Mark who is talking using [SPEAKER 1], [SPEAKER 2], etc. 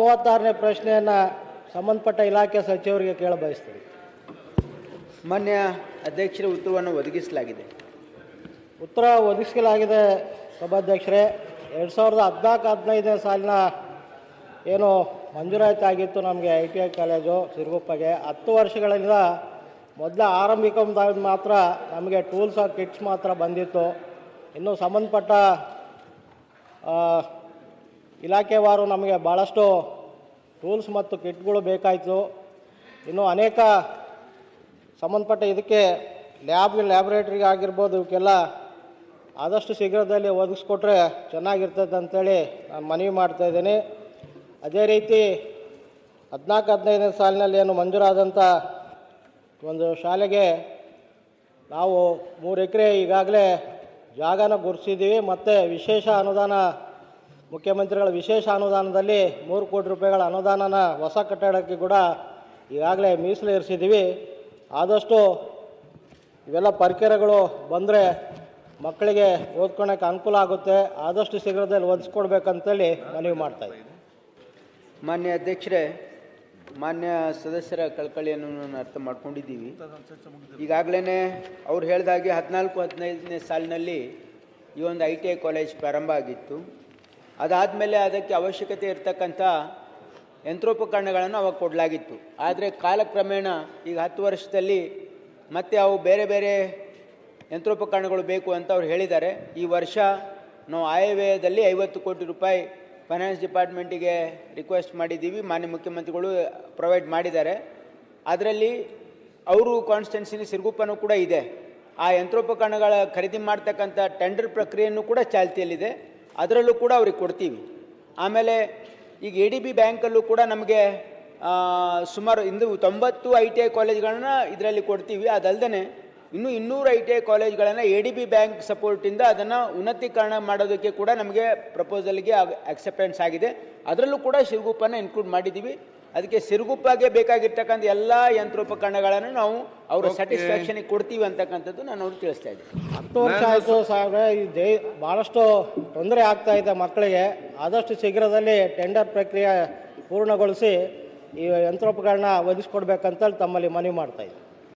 [SPEAKER 1] ಮೂವತ್ತಾರನೇ ಪ್ರಶ್ನೆಯನ್ನು ಸಂಬಂಧಪಟ್ಟ ಇಲಾಖೆ ಸಚಿವರಿಗೆ ಕೇಳ ಬಯಸ್ತೀನಿ.
[SPEAKER 2] ಮಾನ್ಯ ಅಧ್ಯಕ್ಷರ ಉತ್ತರವನ್ನು ಒದಗಿಸಲಾಗಿದೆ.
[SPEAKER 1] ಉತ್ತರ ಒದಗಿಸಲಾಗಿದೆ ಸಭಾಧ್ಯಕ್ಷರೇ. ಎರಡು ಸಾವಿರದ ಹದಿನಾಲ್ಕು ಹದಿನೈದನೇ ಸಾಲಿನ ಏನು ಮಂಜೂರಾತಿ ಆಗಿತ್ತು ನಮಗೆ ಐ ಟಿ ಐ ಕಾಲೇಜು ಸಿರುಗುಪ್ಪಗೆ. ಹತ್ತು ವರ್ಷಗಳಿಂದ ಮೊದಲ ಆರಂಭಿಕ ಮಾತ್ರ ನಮಗೆ ಟೂಲ್ಸ್ ಆಫ್ ಕಿಟ್ಸ್ ಮಾತ್ರ ಬಂದಿತ್ತು. ಇನ್ನು ಸಂಬಂಧಪಟ್ಟ ಇಲಾಖೆವಾರು ನಮಗೆ ಭಾಳಷ್ಟು ಟೂಲ್ಸ್ ಮತ್ತು ಕಿಟ್ಗಳು ಬೇಕಾಯಿತು. ಇನ್ನು ಅನೇಕ ಸಂಬಂಧಪಟ್ಟ ಇದಕ್ಕೆ ಲ್ಯಾಬ್ ಲ್ಯಾಬ್ರೇಟ್ರಿಗೆ ಆಗಿರ್ಬೋದು ಇವಕ್ಕೆಲ್ಲ ಆದಷ್ಟು ಶೀಘ್ರದಲ್ಲಿ ಒದಗಿಸ್ಕೊಟ್ರೆ ಚೆನ್ನಾಗಿರ್ತದೆ ಅಂಥೇಳಿ ನಾನು ಮನವಿ ಮಾಡ್ತಾ ಇದ್ದೀನಿ. ಅದೇ ರೀತಿ ಹದಿನಾಲ್ಕು, ಹದಿನೈದನೇ ಸಾಲಿನಲ್ಲಿ ಏನು ಮಂಜೂರಾದಂಥ ಒಂದು ಶಾಲೆಗೆ ನಾವು ಮೂರು ಎಕರೆ ಈಗಾಗಲೇ ಜಾಗನ ಗುರುಸಿದ್ದೀವಿ. ಮತ್ತು ವಿಶೇಷ ಅನುದಾನ ಮುಖ್ಯಮಂತ್ರಿಗಳ ವಿಶೇಷ ಅನುದಾನದಲ್ಲಿ ಮೂರು ಕೋಟಿ ರೂಪಾಯಿಗಳ ಅನುದಾನನ ಹೊಸ ಕಟ್ಟಡಕ್ಕೆ ಕೂಡ ಈಗಾಗಲೇ ಮೀಸಲು ಇರಿಸಿದ್ದೀವಿ ಆದಷ್ಟು ಇವೆಲ್ಲ ಪರಿಕರಗಳು ಬಂದರೆ ಮಕ್ಕಳಿಗೆ ಓದ್ಕೊಳಕ್ಕೆ ಅನುಕೂಲ ಆಗುತ್ತೆ. ಆದಷ್ಟು ಶೀಘ್ರದಲ್ಲಿ ಒದಿಸ್ಕೊಡ್ಬೇಕಂತೇಳಿ ಮನವಿ ಮಾಡ್ತಾ ಇದ್ದೀನಿ.
[SPEAKER 2] ಮಾನ್ಯ ಅಧ್ಯಕ್ಷರೇ, ಮಾನ್ಯ ಸದಸ್ಯರ ಕಳಕಳಿಯನ್ನು ನಾನು ಅರ್ಥ ಮಾಡ್ಕೊಂಡಿದ್ದೀವಿ. ಈಗಾಗಲೇ ಅವ್ರು ಹೇಳಿದಾಗೆ ಹದಿನಾಲ್ಕು, ಹದಿನೈದನೇ ಸಾಲಿನಲ್ಲಿ ಈ ಒಂದು ಐ ಟಿ ಐ ಕಾಲೇಜ್ ಪ್ರಾರಂಭ ಆಗಿತ್ತು. ಅದಾದಮೇಲೆ ಅದಕ್ಕೆ ಅವಶ್ಯಕತೆ ಇರತಕ್ಕಂಥ ಯಂತ್ರೋಪಕರಣಗಳನ್ನು ಅವಾಗ ಕೊಡಲಾಗಿತ್ತು. ಆದರೆ ಕಾಲಕ್ರಮೇಣ ಈಗ ಹತ್ತು ವರ್ಷದಲ್ಲಿ ಮತ್ತೆ ಅವು ಬೇರೆ ಬೇರೆ ಯಂತ್ರೋಪಕರಣಗಳು ಬೇಕು ಅಂತ ಅವ್ರು ಹೇಳಿದ್ದಾರೆ. ಈ ವರ್ಷ ನಾವು ಆಯವ್ಯಯದಲ್ಲಿ ಐವತ್ತು ಕೋಟಿ ರೂಪಾಯಿ ಫೈನಾನ್ಸ್ ಡಿಪಾರ್ಟ್ಮೆಂಟಿಗೆ ರಿಕ್ವೆಸ್ಟ್ ಮಾಡಿದ್ದೀವಿ. ಮಾನ್ಯ ಮುಖ್ಯಮಂತ್ರಿಗಳು ಪ್ರೊವೈಡ್ ಮಾಡಿದ್ದಾರೆ. ಅದರಲ್ಲಿ ಅವರು ಕಾನ್ಸ್ಟೆನ್ಸಿನ ಸಿರುಗುಪ್ಪನೂ ಕೂಡ ಇದೆ. ಆ ಯಂತ್ರೋಪಕರಣಗಳ ಖರೀದಿ ಮಾಡ್ತಕ್ಕಂಥ ಟೆಂಡರ್ ಪ್ರಕ್ರಿಯೆಯೂ ಕೂಡ ಚಾಲ್ತಿಯಲ್ಲಿದೆ. ಅದರಲ್ಲೂ ಕೂಡ ಅವ್ರಿಗೆ ಕೊಡ್ತೀವಿ. ಆಮೇಲೆ ಈಗ ಎ ಡಿ ಬಿ ಬ್ಯಾಂಕಲ್ಲೂ ಕೂಡ ನಮಗೆ ಸುಮಾರು ಇಂದು ತೊಂಬತ್ತು ಐ ಟಿ ಐ ಕಾಲೇಜ್ಗಳನ್ನ ಇದರಲ್ಲಿ ಕೊಡ್ತೀವಿ. ಅದಲ್ಲದೆ ಇನ್ನೂ ಇನ್ನೂರು ಐ ಟಿ ಐ ಕಾಲೇಜ್ಗಳನ್ನು ಎ ಡಿ ಬಿ ಬ್ಯಾಂಕ್ ಸಪೋರ್ಟಿಂದ ಅದನ್ನು ಉನ್ನತೀಕರಣ ಮಾಡೋದಕ್ಕೆ ಕೂಡ ನಮಗೆ ಪ್ರಪೋಸಲ್ಗೆ ಅಕ್ಸೆಪ್ಟೆನ್ಸ್ ಆಗಿದೆ. ಅದರಲ್ಲೂ ಕೂಡ ಶಿವಗುಪ್ಪನ ಇನ್ಕ್ಲೂಡ್ ಮಾಡಿದ್ದೀವಿ. ಅದಕ್ಕೆ ಸಿರುಗುಪ್ಪಾಗೆ ಬೇಕಾಗಿರ್ತಕ್ಕಂಥ ಎಲ್ಲ ಯಂತ್ರೋಪಕರಣಗಳನ್ನು ನಾವು ಅವರ ಸ್ಯಾಟಿಸ್ಫ್ಯಾಕ್ಷನ್ ಕೊಡ್ತೀವಿ ಅಂತಕ್ಕಂಥದ್ದು ನಾನು ಅವ್ರಿಗೆ ತಿಳಿಸ್ತಾ ಇದ್ದೀನಿ.
[SPEAKER 1] ಹತ್ತು ವರ್ಷ ಆಯಿತು ಸಾವಿರ ಈ ದೇ ಭಾಳಷ್ಟು ತೊಂದರೆ ಆಗ್ತಾ ಇದೆ ಮಕ್ಕಳಿಗೆ. ಆದಷ್ಟು ಶೀಘ್ರದಲ್ಲಿ ಟೆಂಡರ್ ಪ್ರಕ್ರಿಯೆ ಪೂರ್ಣಗೊಳಿಸಿ ಈ ಯಂತ್ರೋಪಕರಣ ಒದಗಿಸ್ಕೊಡ್ಬೇಕಂತೇಳಿ ತಮ್ಮಲ್ಲಿ ಮನವಿ ಮಾಡ್ತಾ ಇದ್ದೀನಿ.